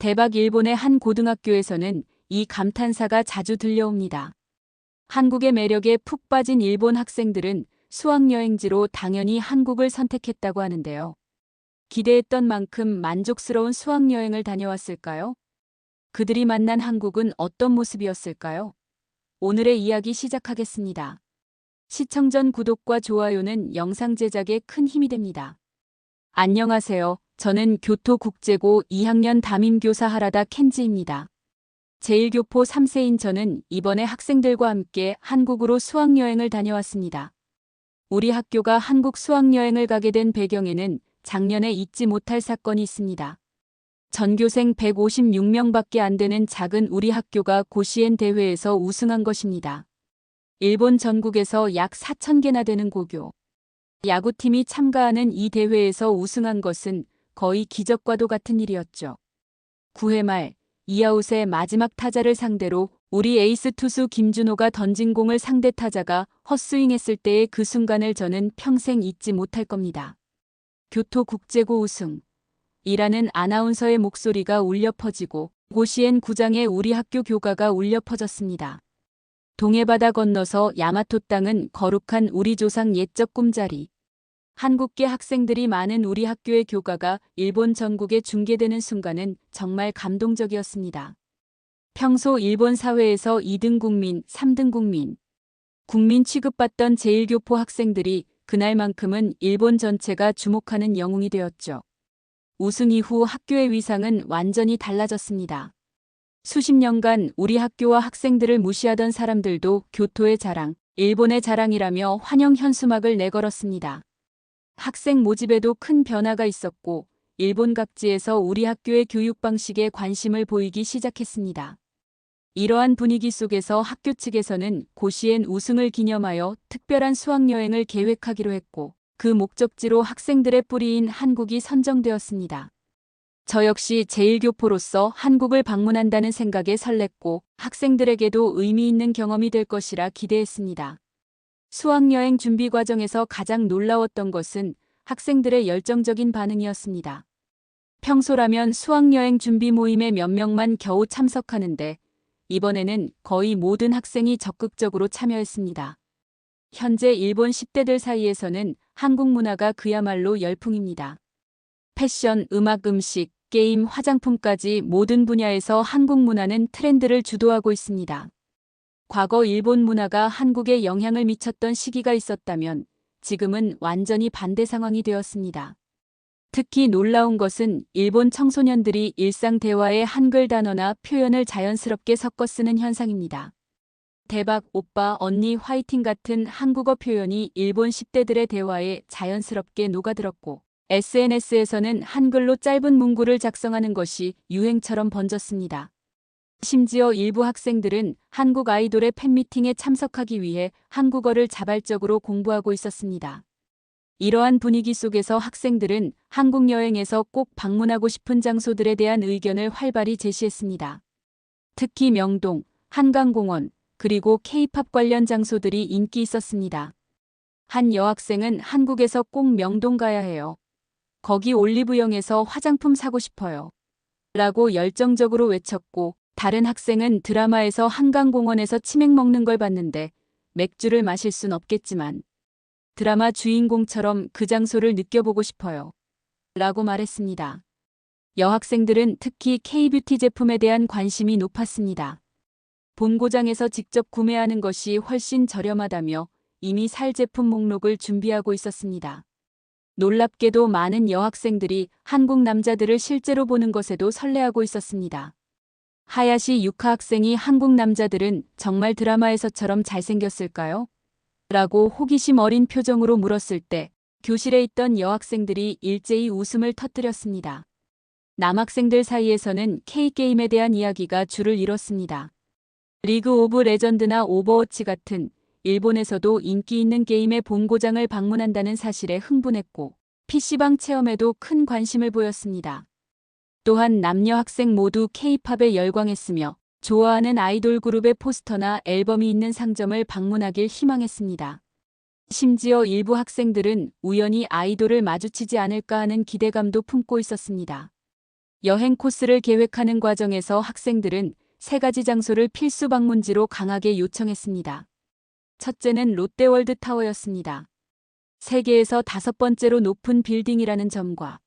대박 일본의 한 고등학교에서는 이 감탄사가 자주 들려옵니다. 한국의 매력에 푹 빠진 일본 학생들은 수학여행지로 당연히 한국을 선택했다고 하는데요. 기대했던 만큼 만족스러운 수학여행을 다녀왔을까요? 그들이 만난 한국은 어떤 모습이었을까요? 오늘의 이야기 시작하겠습니다. 시청 전 구독과 좋아요는 영상 제작에 큰 힘이 됩니다. 안녕하세요. 저는 교토국제고 2학년 담임교사 하라다 켄지입니다. 제1교포 3세인 저는 이번에 학생들과 함께 한국으로 수학여행을 다녀왔습니다. 우리 학교가 한국 수학여행을 가게 된 배경에는 작년에 잊지 못할 사건이 있습니다. 전교생 156명밖에 안 되는 작은 우리 학교가 고시엔 대회에서 우승한 것입니다. 일본 전국에서 약 4,000개나 되는 고교. 야구팀이 참가하는 이 대회에서 우승한 것은 거의 기적과도 같은 일이었죠. 9회 말 이아웃의 마지막 타자를 상대로 우리 에이스 투수 김준호가 던진 공을 상대 타자가 헛스윙했을 때의 그 순간을 저는 평생 잊지 못할 겁니다. 교토 국제고 우승. 이라는 아나운서의 목소리가 울려 퍼지고 고시엔 구장에 우리 학교 교가가 울려 퍼졌습니다. 동해바다 건너서 야마토 땅은 거룩한 우리 조상 옛적 꿈자리. 한국계 학생들이 많은 우리 학교의 교가가 일본 전국에 중계되는 순간은 정말 감동적이었습니다. 평소 일본 사회에서 2등 국민, 3등 국민, 국민 취급받던 제1교포 학생들이 그날만큼은 일본 전체가 주목하는 영웅이 되었죠. 우승 이후 학교의 위상은 완전히 달라졌습니다. 수십 년간 우리 학교와 학생들을 무시하던 사람들도 교토의 자랑, 일본의 자랑이라며 환영 현수막을 내걸었습니다. 학생 모집에도 큰 변화가 있었고, 일본 각지에서 우리 학교의 교육 방식에 관심을 보이기 시작했습니다. 이러한 분위기 속에서 학교 측에서는 고시엔 우승을 기념하여 특별한 수학여행을 계획하기로 했고, 그 목적지로 학생들의 뿌리인 한국이 선정되었습니다. 저 역시 제1교포로서 한국을 방문한다는 생각에 설렜고 학생들에게도 의미 있는 경험이 될 것이라 기대했습니다. 수학여행 준비 과정에서 가장 놀라웠던 것은 학생들의 열정적인 반응이었습니다. 평소라면 수학여행 준비 모임에 몇 명만 겨우 참석하는데 이번에는 거의 모든 학생이 적극적으로 참여했습니다. 현재 일본 10대들 사이에서는 한국 문화가 그야말로 열풍입니다. 패션, 음악, 음식, 게임, 화장품까지 모든 분야에서 한국 문화는 트렌드를 주도하고 있습니다. 과거 일본 문화가 한국에 영향을 미쳤던 시기가 있었다면 지금은 완전히 반대 상황이 되었습니다. 특히 놀라운 것은 일본 청소년들이 일상 대화에 한글 단어나 표현을 자연스럽게 섞어 쓰는 현상입니다. 대박, 오빠, 언니, 화이팅 같은 한국어 표현이 일본 10대들의 대화에 자연스럽게 녹아들었고 SNS에서는 한글로 짧은 문구를 작성하는 것이 유행처럼 번졌습니다. 심지어 일부 학생들은 한국 아이돌의 팬미팅에 참석하기 위해 한국어를 자발적으로 공부하고 있었습니다. 이러한 분위기 속에서 학생들은 한국 여행에서 꼭 방문하고 싶은 장소들에 대한 의견을 활발히 제시했습니다. 특히 명동, 한강공원, 그리고 케이팝 관련 장소들이 인기 있었습니다. 한 여학생은 한국에서 꼭 명동 가야 해요. 거기 올리브영에서 화장품 사고 싶어요. 라고 열정적으로 외쳤고 다른 학생은 드라마에서 한강공원에서 치맥 먹는 걸 봤는데 맥주를 마실 순 없겠지만 드라마 주인공처럼 그 장소를 느껴보고 싶어요. 라고 말했습니다. 여학생들은 특히 K뷰티 제품에 대한 관심이 높았습니다. 본고장에서 직접 구매하는 것이 훨씬 저렴하다며 이미 살 제품 목록을 준비하고 있었습니다. 놀랍게도 많은 여학생들이 한국 남자들을 실제로 보는 것에도 설레하고 있었습니다. 하야시 유카 학생이 한국 남자들은 정말 드라마에서처럼 잘생겼을까요? 라고 호기심 어린 표정으로 물었을 때 교실에 있던 여학생들이 일제히 웃음을 터뜨렸습니다. 남학생들 사이에서는 K게임에 대한 이야기가 줄을 이뤘습니다. 리그 오브 레전드나 오버워치 같은 일본에서도 인기 있는 게임의 본고장을 방문한다는 사실에 흥분했고 PC방 체험에도 큰 관심을 보였습니다. 또한 남녀 학생 모두 K-팝에 열광했으며 좋아하는 아이돌 그룹의 포스터나 앨범이 있는 상점을 방문하길 희망했습니다. 심지어 일부 학생들은 우연히 아이돌을 마주치지 않을까 하는 기대감도 품고 있었습니다. 여행 코스를 계획하는 과정에서 학생들은 세 가지 장소를 필수 방문지로 강하게 요청했습니다. 첫째는 롯데월드 타워였습니다. 세계에서 다섯 번째로 높은 빌딩이라는 점과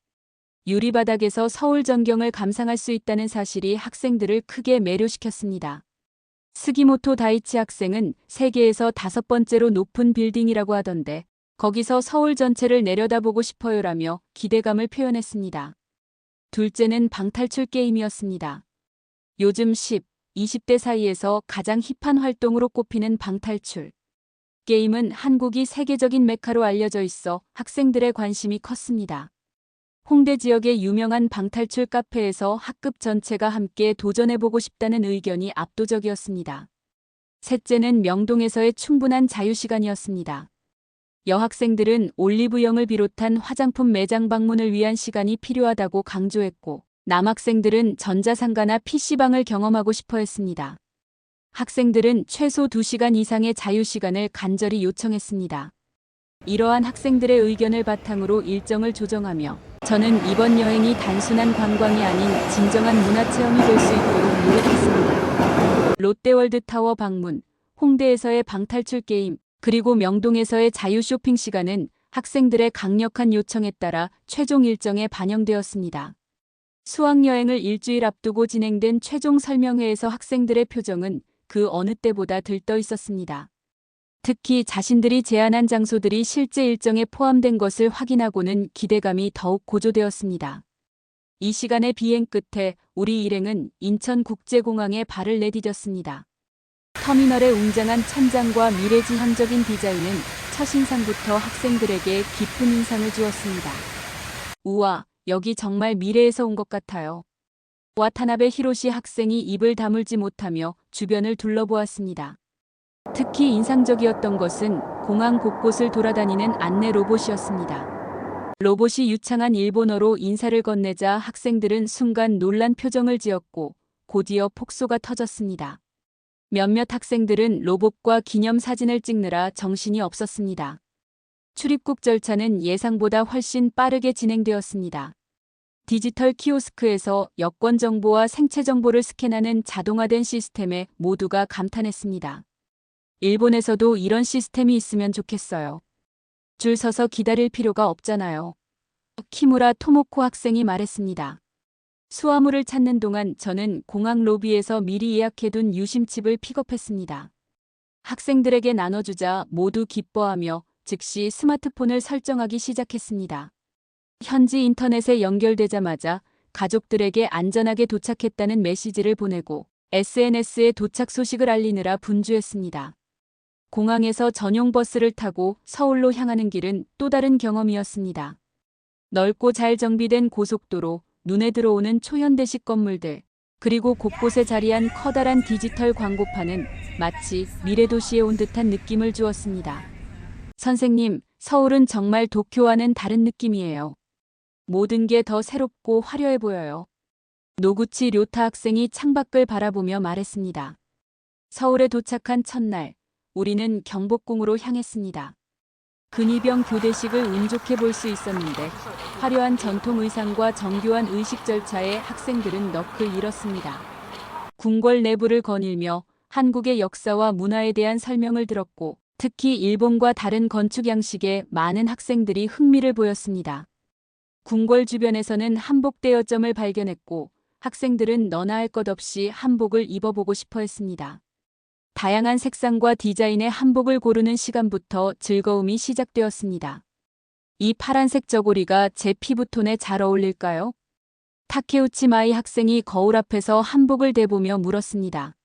유리바닥에서 서울 전경을 감상할 수 있다는 사실이 학생들을 크게 매료시켰습니다. 스기모토 다이치 학생은 세계에서 다섯 번째로 높은 빌딩이라고 하던데 거기서 서울 전체를 내려다보고 싶어요라며 기대감을 표현했습니다. 둘째는 방탈출 게임이었습니다. 요즘 10, 20대 사이에서 가장 힙한 활동으로 꼽히는 방탈출. 게임은 한국이 세계적인 메카로 알려져 있어 학생들의 관심이 컸습니다. 홍대 지역의 유명한 방탈출 카페에서 학급 전체가 함께 도전해보고 싶다는 의견이 압도적이었습니다. 셋째는 명동에서의 충분한 자유시간이었습니다. 여학생들은 올리브영을 비롯한 화장품 매장 방문을 위한 시간이 필요하다고 강조했고, 남학생들은 전자상가나 PC방을 경험하고 싶어 했습니다. 학생들은 최소 2시간 이상의 자유시간을 간절히 요청했습니다. 이러한 학생들의 의견을 바탕으로 일정을 조정하며 저는 이번 여행이 단순한 관광이 아닌 진정한 문화체험이 될 수 있도록 노력했습니다. 롯데월드 타워 방문, 홍대에서의 방탈출 게임, 그리고 명동에서의 자유 쇼핑 시간은 학생들의 강력한 요청에 따라 최종 일정에 반영되었습니다. 수학여행을 일주일 앞두고 진행된 최종 설명회에서 학생들의 표정은 그 어느 때보다 들떠 있었습니다. 특히 자신들이 제안한 장소들이 실제 일정에 포함된 것을 확인하고는 기대감이 더욱 고조되었습니다. 이 시간의 비행 끝에 우리 일행은 인천국제공항에 발을 내디뎠습니다. 터미널의 웅장한 천장과 미래지향적인 디자인은 첫인상부터 학생들에게 깊은 인상을 주었습니다. 우와, 여기 정말 미래에서 온 것 같아요. 와타나베 히로시 학생이 입을 다물지 못하며 주변을 둘러보았습니다. 특히 인상적이었던 것은 공항 곳곳을 돌아다니는 안내 로봇이었습니다. 로봇이 유창한 일본어로 인사를 건네자 학생들은 순간 놀란 표정을 지었고 곧이어 폭소가 터졌습니다. 몇몇 학생들은 로봇과 기념 사진을 찍느라 정신이 없었습니다. 출입국 절차는 예상보다 훨씬 빠르게 진행되었습니다. 디지털 키오스크에서 여권 정보와 생체 정보를 스캔하는 자동화된 시스템에 모두가 감탄했습니다. 일본에서도 이런 시스템이 있으면 좋겠어요. 줄 서서 기다릴 필요가 없잖아요. 키무라 토모코 학생이 말했습니다. 수화물을 찾는 동안 저는 공항 로비에서 미리 예약해둔 유심칩을 픽업했습니다. 학생들에게 나눠주자 모두 기뻐하며 즉시 스마트폰을 설정하기 시작했습니다. 현지 인터넷에 연결되자마자 가족들에게 안전하게 도착했다는 메시지를 보내고 SNS에 도착 소식을 알리느라 분주했습니다. 공항에서 전용 버스를 타고 서울로 향하는 길은 또 다른 경험이었습니다. 넓고 잘 정비된 고속도로, 눈에 들어오는 초현대식 건물들, 그리고 곳곳에 자리한 커다란 디지털 광고판은 마치 미래도시에 온 듯한 느낌을 주었습니다. 선생님, 서울은 정말 도쿄와는 다른 느낌이에요. 모든 게 더 새롭고 화려해 보여요. 노구치 료타 학생이 창밖을 바라보며 말했습니다. 서울에 도착한 첫날, 우리는 경복궁으로 향했습니다. 근위병 교대식을 운 좋게 볼 수 있었는데 화려한 전통 의상과 정교한 의식 절차에 학생들은 넋을 잃었습니다. 궁궐 내부를 거닐며 한국의 역사와 문화에 대한 설명을 들었고 특히 일본과 다른 건축 양식에 많은 학생들이 흥미를 보였습니다. 궁궐 주변에서는 한복 대여점을 발견했고 학생들은 너나 할 것 없이 한복을 입어보고 싶어 했습니다. 다양한 색상과 디자인의 한복을 고르는 시간부터 즐거움이 시작되었습니다. 이 파란색 저고리가 제 피부톤에 잘 어울릴까요? 타케우치 마이 학생이 거울 앞에서 한복을 대보며 물었습니다.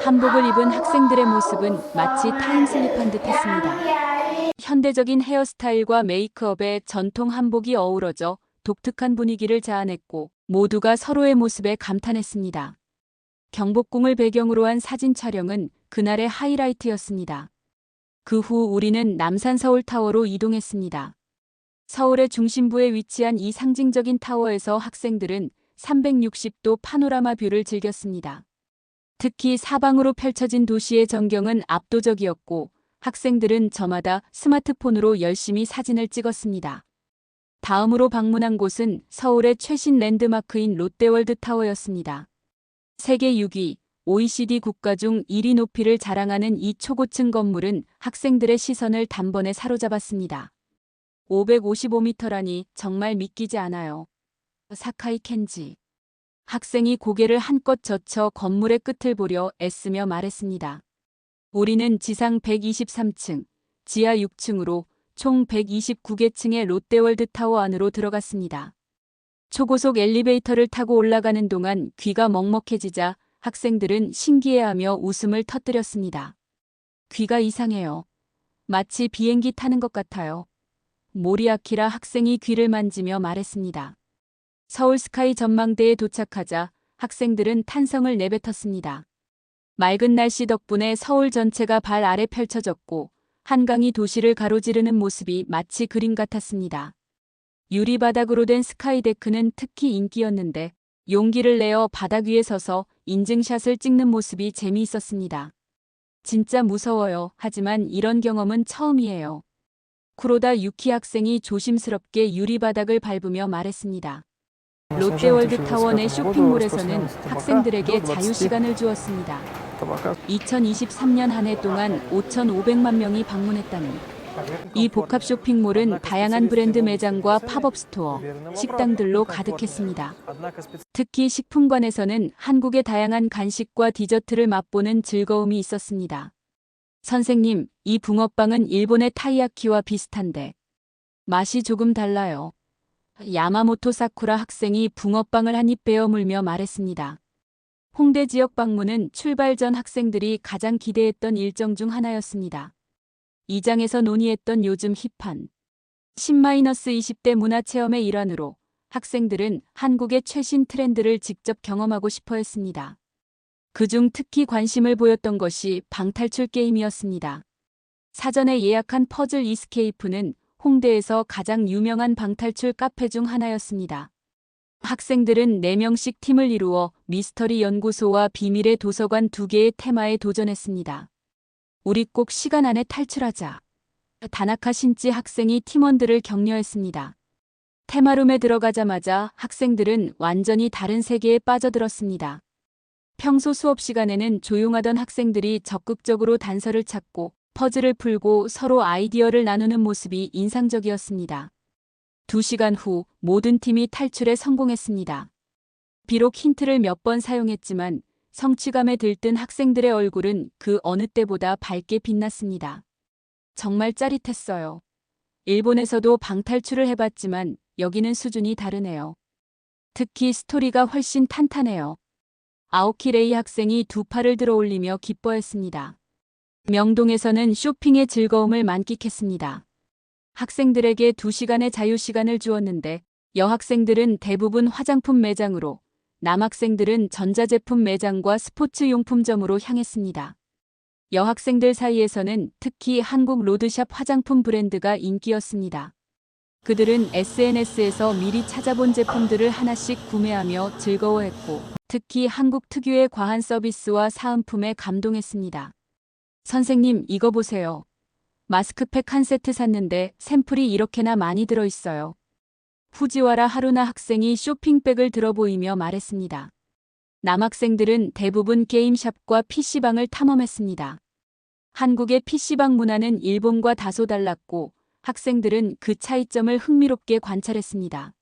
한복을 입은 학생들의 모습은 마치 타임슬립한 듯 했습니다. 현대적인 헤어스타일과 메이크업에 전통 한복이 어우러져 독특한 분위기를 자아냈고 모두가 서로의 모습에 감탄했습니다. 경복궁을 배경으로 한 사진 촬영은 그날의 하이라이트였습니다. 그 후 우리는 남산 서울타워로 이동했습니다. 서울의 중심부에 위치한 이 상징적인 타워에서 학생들은 360도 파노라마 뷰를 즐겼습니다. 특히 사방으로 펼쳐진 도시의 전경은 압도적이었고 학생들은 저마다 스마트폰으로 열심히 사진을 찍었습니다. 다음으로 방문한 곳은 서울의 최신 랜드마크인 롯데월드 타워였습니다. 세계 6위, OECD 국가 중 1위 높이를 자랑하는 이 초고층 건물은 학생들의 시선을 단번에 사로잡았습니다. 555m라니 정말 믿기지 않아요. 사카이 켄지. 학생이 고개를 한껏 젖혀 건물의 끝을 보려 애쓰며 말했습니다. 우리는 지상 123층, 지하 6층으로 총 129개 층의 롯데월드 타워 안으로 들어갔습니다. 초고속 엘리베이터를 타고 올라가는 동안 귀가 먹먹해지자 학생들은 신기해하며 웃음을 터뜨렸습니다. 귀가 이상해요. 마치 비행기 타는 것 같아요. 모리아키라 학생이 귀를 만지며 말했습니다. 서울 스카이 전망대에 도착하자 학생들은 탄성을 내뱉었습니다. 맑은 날씨 덕분에 서울 전체가 발 아래 펼쳐졌고 한강이 도시를 가로지르는 모습이 마치 그림 같았습니다. 유리바닥으로 된 스카이데크는 특히 인기였는데 용기를 내어 바닥 위에 서서 인증샷을 찍는 모습이 재미있었습니다. 진짜 무서워요. 하지만 이런 경험은 처음이에요. 쿠로다 유키 학생이 조심스럽게 유리바닥을 밟으며 말했습니다. 롯데월드 타워 내 쇼핑몰에서는 학생들에게 자유시간을 주었습니다. 2023년 한 해 동안 5,500만 명이 방문했다니. 이 복합 쇼핑몰은 다양한 브랜드 매장과 팝업 스토어, 식당들로 가득했습니다. 특히 식품관에서는 한국의 다양한 간식과 디저트를 맛보는 즐거움이 있었습니다. 선생님, 이 붕어빵은 일본의 타이야키와 비슷한데 맛이 조금 달라요. 야마모토 사쿠라 학생이 붕어빵을 한 입 베어 물며 말했습니다. 홍대 지역 방문은 출발 전 학생들이 가장 기대했던 일정 중 하나였습니다. 이 장에서 논의했던 요즘 힙한 10-20대 문화체험의 일환으로 학생들은 한국의 최신 트렌드를 직접 경험하고 싶어 했습니다. 그중 특히 관심을 보였던 것이 방탈출 게임이었습니다. 사전에 예약한 퍼즐 이스케이프는 홍대에서 가장 유명한 방탈출 카페 중 하나였습니다. 학생들은 4명씩 팀을 이루어 미스터리 연구소와 비밀의 도서관 두 개의 테마에 도전했습니다. 우리 꼭 시간 안에 탈출하자. 다나카 신지 학생이 팀원들을 격려했습니다. 테마룸에 들어가자마자 학생들은 완전히 다른 세계에 빠져들었습니다. 평소 수업 시간에는 조용하던 학생들이 적극적으로 단서를 찾고 퍼즐을 풀고 서로 아이디어를 나누는 모습이 인상적이었습니다. 두 시간 후 모든 팀이 탈출에 성공했습니다. 비록 힌트를 몇 번 사용했지만 성취감에 들뜬 학생들의 얼굴은 그 어느 때보다 밝게 빛났습니다. 정말 짜릿했어요. 일본에서도 방탈출을 해봤지만 여기는 수준이 다르네요. 특히 스토리가 훨씬 탄탄해요. 아오키레이 학생이 두 팔을 들어 올리며 기뻐했습니다. 명동에서는 쇼핑의 즐거움을 만끽했습니다. 학생들에게 두 시간의 자유시간을 주었는데 여학생들은 대부분 화장품 매장으로 남학생들은 전자제품 매장과 스포츠용품점으로 향했습니다. 여학생들 사이에서는 특히 한국 로드샵 화장품 브랜드가 인기였습니다. 그들은 SNS에서 미리 찾아본 제품들을 하나씩 구매하며 즐거워했고 특히 한국 특유의 과한 서비스와 사은품에 감동했습니다. 선생님, 이거 보세요. 마스크팩 한 세트 샀는데 샘플이 이렇게나 많이 들어있어요. 후지와라 하루나 학생이 쇼핑백을 들어 보이며 말했습니다. 남학생들은 대부분 게임샵과 PC방을 탐험했습니다. 한국의 PC방 문화는 일본과 다소 달랐고 학생들은 그 차이점을 흥미롭게 관찰했습니다.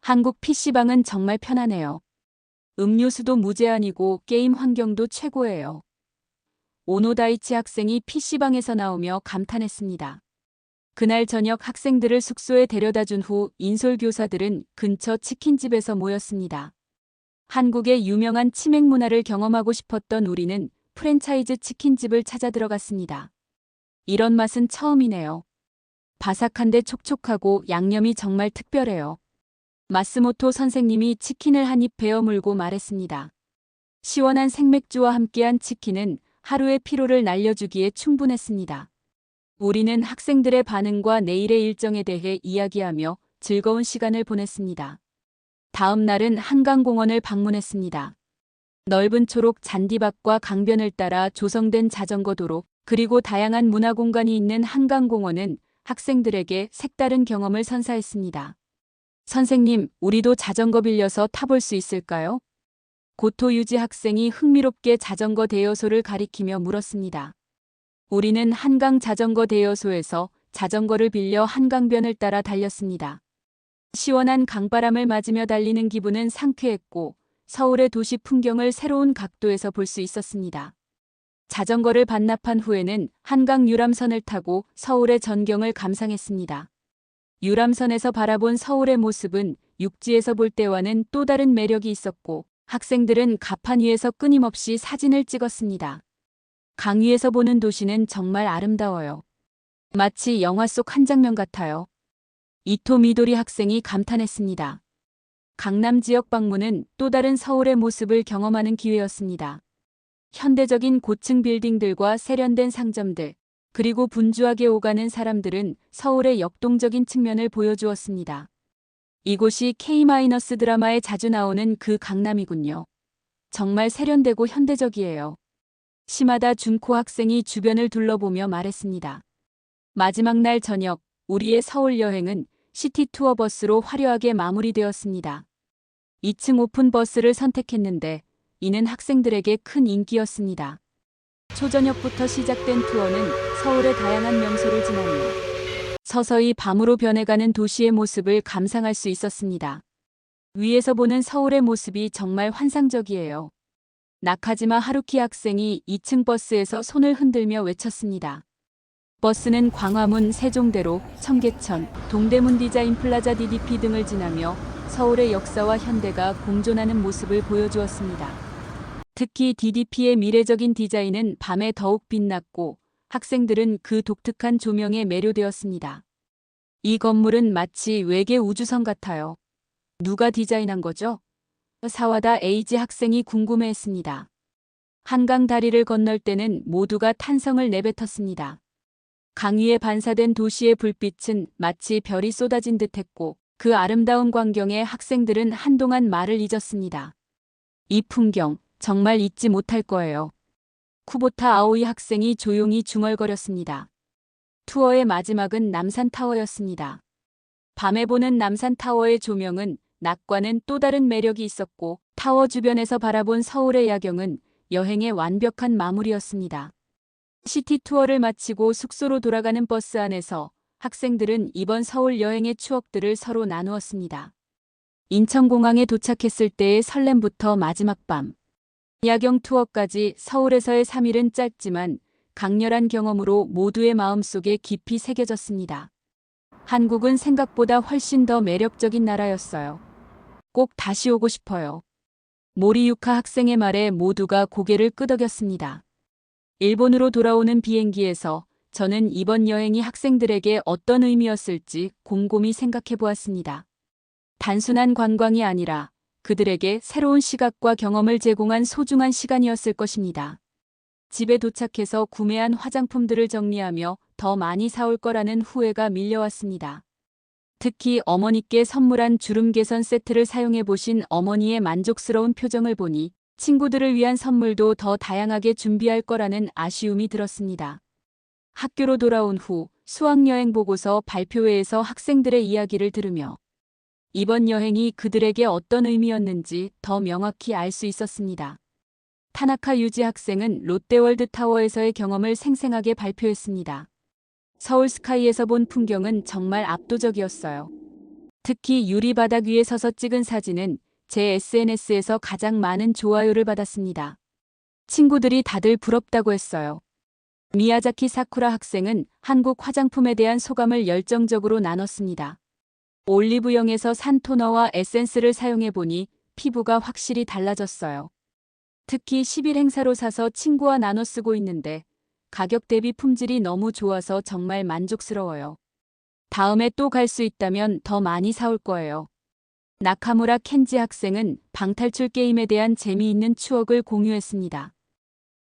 한국 PC방은 정말 편하네요. 음료수도 무제한이고 게임 환경도 최고예요. 오노다이치 학생이 PC방에서 나오며 감탄했습니다. 그날 저녁 학생들을 숙소에 데려다 준 후 인솔 교사들은 근처 치킨집에서 모였습니다. 한국의 유명한 치맥 문화를 경험하고 싶었던 우리는 프랜차이즈 치킨집을 찾아 들어갔습니다. 이런 맛은 처음이네요. 바삭한데 촉촉하고 양념이 정말 특별해요. 마스모토 선생님이 치킨을 한 입 베어 물고 말했습니다. 시원한 생맥주와 함께한 치킨은 하루의 피로를 날려주기에 충분했습니다. 우리는 학생들의 반응과 내일의 일정에 대해 이야기하며 즐거운 시간을 보냈습니다. 다음 날은 한강공원을 방문했습니다. 넓은 초록 잔디밭과 강변을 따라 조성된 자전거 도로, 그리고 다양한 문화 공간이 있는 한강공원은 학생들에게 색다른 경험을 선사했습니다. 선생님, 우리도 자전거 빌려서 타볼 수 있을까요? 고토 유지 학생이 흥미롭게 자전거 대여소를 가리키며 물었습니다. 우리는 한강 자전거 대여소에서 자전거를 빌려 한강변을 따라 달렸습니다. 시원한 강바람을 맞으며 달리는 기분은 상쾌했고 서울의 도시 풍경을 새로운 각도에서 볼 수 있었습니다. 자전거를 반납한 후에는 한강 유람선을 타고 서울의 전경을 감상했습니다. 유람선에서 바라본 서울의 모습은 육지에서 볼 때와는 또 다른 매력이 있었고 학생들은 가판 위에서 끊임없이 사진을 찍었습니다. 강 위에서 보는 도시는 정말 아름다워요. 마치 영화 속 한 장면 같아요. 이토 미도리 학생이 감탄했습니다. 강남 지역 방문은 또 다른 서울의 모습을 경험하는 기회였습니다. 현대적인 고층 빌딩들과 세련된 상점들, 그리고 분주하게 오가는 사람들은 서울의 역동적인 측면을 보여주었습니다. 이곳이 K- 드라마에 자주 나오는 그 강남이군요. 정말 세련되고 현대적이에요. 시마다 준코 학생이 주변을 둘러보며 말했습니다. 마지막 날 저녁, 우리의 서울 여행은 시티 투어 버스로 화려하게 마무리되었습니다. 2층 오픈 버스를 선택했는데 이는 학생들에게 큰 인기였습니다. 초저녁부터 시작된 투어는 서울의 다양한 명소를 지나며 서서히 밤으로 변해가는 도시의 모습을 감상할 수 있었습니다. 위에서 보는 서울의 모습이 정말 환상적이에요. 나카지마 하루키 학생이 2층 버스에서 손을 흔들며 외쳤습니다. 버스는 광화문, 세종대로, 청계천, 동대문 디자인 플라자 DDP 등을 지나며 서울의 역사와 현대가 공존하는 모습을 보여주었습니다. 특히 DDP의 미래적인 디자인은 밤에 더욱 빛났고 학생들은 그 독특한 조명에 매료되었습니다. 이 건물은 마치 외계 우주선 같아요. 누가 디자인한 거죠? 사와다 에이지 학생이 궁금해했습니다. 한강 다리를 건널 때는 모두가 탄성을 내뱉었습니다. 강 위에 반사된 도시의 불빛은 마치 별이 쏟아진 듯했고 그 아름다운 광경에 학생들은 한동안 말을 잊었습니다. 이 풍경 정말 잊지 못할 거예요. 쿠보타 아오이 학생이 조용히 중얼거렸습니다. 투어의 마지막은 남산타워였습니다. 밤에 보는 남산타워의 조명은 낮과는 또 다른 매력이 있었고 타워 주변에서 바라본 서울의 야경은 여행의 완벽한 마무리였습니다. 시티 투어를 마치고 숙소로 돌아가는 버스 안에서 학생들은 이번 서울 여행의 추억들을 서로 나누었습니다. 인천공항에 도착했을 때의 설렘부터 마지막 밤. 야경 투어까지 서울에서의 3일은 짧지만 강렬한 경험으로 모두의 마음속에 깊이 새겨졌습니다. 한국은 생각보다 훨씬 더 매력적인 나라였어요. 꼭 다시 오고 싶어요. 모리유카 학생의 말에 모두가 고개를 끄덕였습니다. 일본으로 돌아오는 비행기에서 저는 이번 여행이 학생들에게 어떤 의미였을지 곰곰이 생각해 보았습니다. 단순한 관광이 아니라 그들에게 새로운 시각과 경험을 제공한 소중한 시간이었을 것입니다. 집에 도착해서 구매한 화장품들을 정리하며 더 많이 사올 거라는 후회가 밀려왔습니다. 특히 어머니께 선물한 주름 개선 세트를 사용해 보신 어머니의 만족스러운 표정을 보니 친구들을 위한 선물도 더 다양하게 준비할 거라는 아쉬움이 들었습니다. 학교로 돌아온 후 수학여행 보고서 발표회에서 학생들의 이야기를 들으며 이번 여행이 그들에게 어떤 의미였는지 더 명확히 알 수 있었습니다. 타나카 유지 학생은 롯데월드 타워에서의 경험을 생생하게 발표했습니다. 서울 스카이에서 본 풍경은 정말 압도적이었어요. 특히 유리 바닥 위에 서서 찍은 사진은 제 SNS에서 가장 많은 좋아요를 받았습니다. 친구들이 다들 부럽다고 했어요. 미야자키 사쿠라 학생은 한국 화장품에 대한 소감을 열정적으로 나눴습니다. 올리브영에서 산 토너와 에센스를 사용해 보니 피부가 확실히 달라졌어요. 특히 10일 행사로 사서 친구와 나눠 쓰고 있는데 가격 대비 품질이 너무 좋아서 정말 만족스러워요. 다음에 또 갈 수 있다면 더 많이 사올 거예요. 나카무라 켄지 학생은 방탈출 게임에 대한 재미있는 추억을 공유했습니다.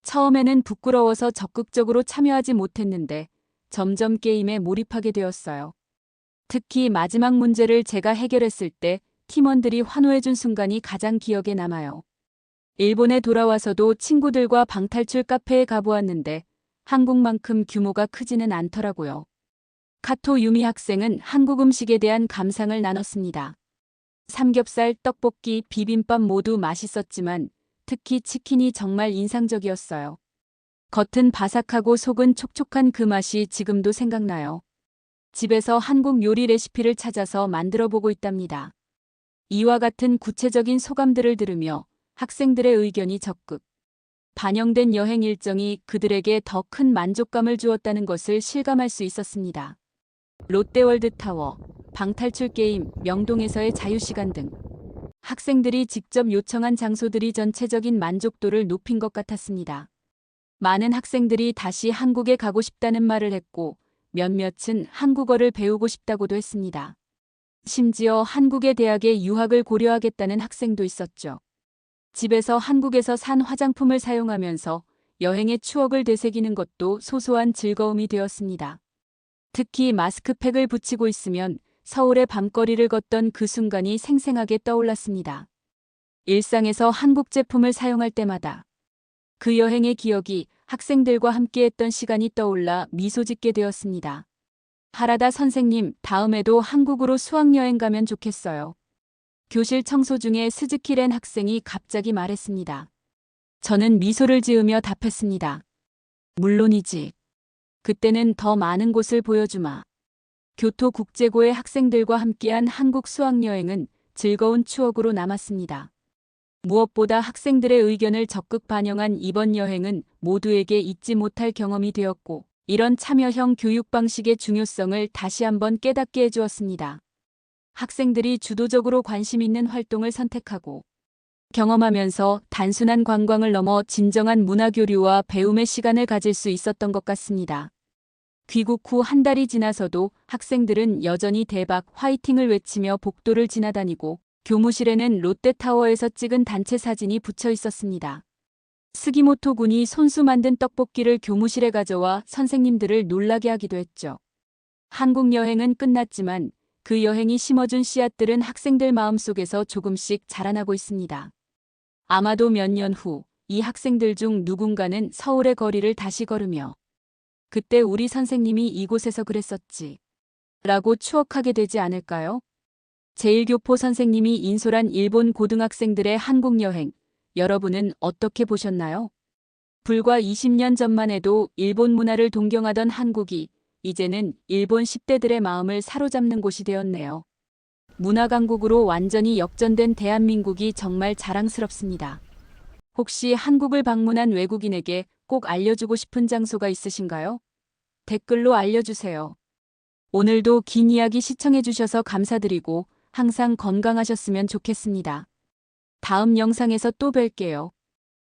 처음에는 부끄러워서 적극적으로 참여하지 못했는데 점점 게임에 몰입하게 되었어요. 특히 마지막 문제를 제가 해결했을 때 팀원들이 환호해준 순간이 가장 기억에 남아요. 일본에 돌아와서도 친구들과 방탈출 카페에 가보았는데 한국만큼 규모가 크지는 않더라고요. 카토 유미 학생은 한국 음식에 대한 감상을 나눴습니다. 삼겹살, 떡볶이, 비빔밥 모두 맛있었지만 특히 치킨이 정말 인상적이었어요. 겉은 바삭하고 속은 촉촉한 그 맛이 지금도 생각나요. 집에서 한국 요리 레시피를 찾아서 만들어 보고 있답니다. 이와 같은 구체적인 소감들을 들으며 학생들의 의견이 적극 반영된 여행 일정이 그들에게 더 큰 만족감을 주었다는 것을 실감할 수 있었습니다. 롯데월드 타워, 방탈출 게임, 명동에서의 자유시간 등 학생들이 직접 요청한 장소들이 전체적인 만족도를 높인 것 같았습니다. 많은 학생들이 다시 한국에 가고 싶다는 말을 했고 몇몇은 한국어를 배우고 싶다고도 했습니다. 심지어 한국의 대학에 유학을 고려하겠다는 학생도 있었죠. 집에서 한국에서 산 화장품을 사용하면서 여행의 추억을 되새기는 것도 소소한 즐거움이 되었습니다. 특히 마스크팩을 붙이고 있으면 서울의 밤거리를 걷던 그 순간이 생생하게 떠올랐습니다. 일상에서 한국 제품을 사용할 때마다 그 여행의 기억이 학생들과 함께했던 시간이 떠올라 미소 짓게 되었습니다. 하라다 선생님, 다음에도 한국으로 수학여행 가면 좋겠어요. 교실 청소 중에 스즈키렌 학생이 갑자기 말했습니다. 저는 미소를 지으며 답했습니다. 물론이지. 그때는 더 많은 곳을 보여주마. 교토 국제고의 학생들과 함께한 한국 수학여행은 즐거운 추억으로 남았습니다. 무엇보다 학생들의 의견을 적극 반영한 이번 여행은 모두에게 잊지 못할 경험이 되었고, 이런 참여형 교육 방식의 중요성을 다시 한번 깨닫게 해주었습니다. 학생들이 주도적으로 관심 있는 활동을 선택하고, 경험하면서 단순한 관광을 넘어 진정한 문화교류와 배움의 시간을 가질 수 있었던 것 같습니다. 귀국 후 한 달이 지나서도 학생들은 여전히 대박 화이팅을 외치며 복도를 지나다니고 교무실에는 롯데타워에서 찍은 단체 사진이 붙여 있었습니다. 스기모토 군이 손수 만든 떡볶이를 교무실에 가져와 선생님들을 놀라게 하기도 했죠. 한국 여행은 끝났지만 그 여행이 심어준 씨앗들은 학생들 마음속에서 조금씩 자라나고 있습니다. 아마도 몇 년 후 이 학생들 중 누군가는 서울의 거리를 다시 걸으며 그때 우리 선생님이 이곳에서 그랬었지. 라고 추억하게 되지 않을까요? 제1교포 선생님이 인솔한 일본 고등학생들의 한국 여행, 여러분은 어떻게 보셨나요? 불과 20년 전만 해도 일본 문화를 동경하던 한국이 이제는 일본 10대들의 마음을 사로잡는 곳이 되었네요. 문화 강국으로 완전히 역전된 대한민국이 정말 자랑스럽습니다. 혹시 한국을 방문한 외국인에게 꼭 알려주고 싶은 장소가 있으신가요? 댓글로 알려주세요. 오늘도 긴 이야기 시청해주셔서 감사드리고 항상 건강하셨으면 좋겠습니다. 다음 영상에서 또 뵐게요.